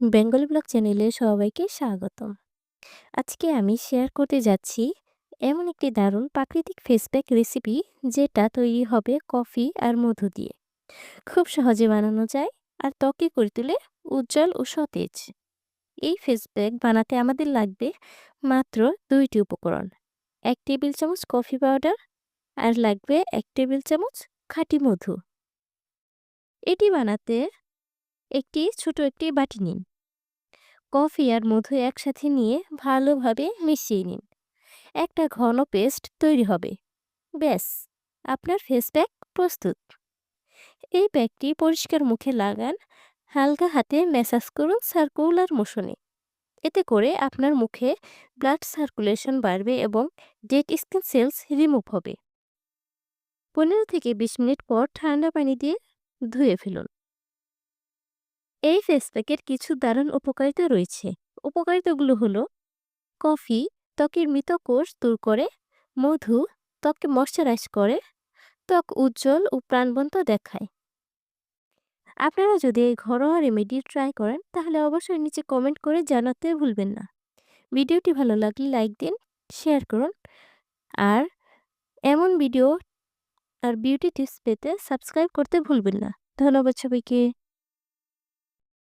Bengali blog চ্যানেলে সবাইকে স্বাগতম। আজকে আমি শেয়ার করতে যাচ্ছি এমন একটি দারুণ প্রাকৃতিক ফেস প্যাক রেসিপি যেটা তৈরি হবে কফি আর মধু দিয়ে। খুব সহজে বানানো যায় আর ত্বকে করে তুলে উজ্জ্বল ও সতেজ। এই ফেস প্যাক বানাতে আমাদের লাগবে মাত্র দুইটি উপকরণ, এক টেবিল চামচ কফি পাউডার আর লাগবে এক টেবিল চামচ খাঁটি মধু এটি বানাতে একটি, ছোট একটি বাটি নিন। কফি আর মধু একসাথে নিয়ে ভালোভাবে মিশিয়ে নিন। একটা ঘন পেস্ট তৈরি হবে। ব্যাস, আপনার ফেস প্যাক প্রস্তুত। এই প্যাকটি পরিষ্কার মুখে লাগান, হালকা হাতে ম্যাসাজ করুন সার্কুলার মোশনে। এতে করে আপনার মুখে ব্লাড সার্কুলেশন বাড়বে এবং ডেড স্কিন সেলস রিমুভ হবে। পনেরো থেকে বিশ মিনিট পর ঠান্ডা পানি দিয়ে ধুয়ে ফেলুন। এই ফেস প্যাকের কিছু দারুণ উপকারিতা রয়েছে। উপকারিতাগুলো হলো, কফি ত্বকের মৃত কোষ দূর করে, মধু ত্বককে ময়শ্চারাইজ করে, ত্বক উজ্জ্বল ও প্রাণবন্ত দেখায়। আপনারা যদি এই ঘরোয়া রেমেডি ট্রাই করেন, তাহলে অবশ্যই নিচে কমেন্ট করে জানাতে ভুলবেন না। ভিডিওটি ভালো লাগলে লাইক দিন, শেয়ার করুন, আর এমন ভিডিও আর বিউটি টিপস পেতে সাবস্ক্রাইব করতে ভুলবেন না। ধন্যবাদ সবাইকে।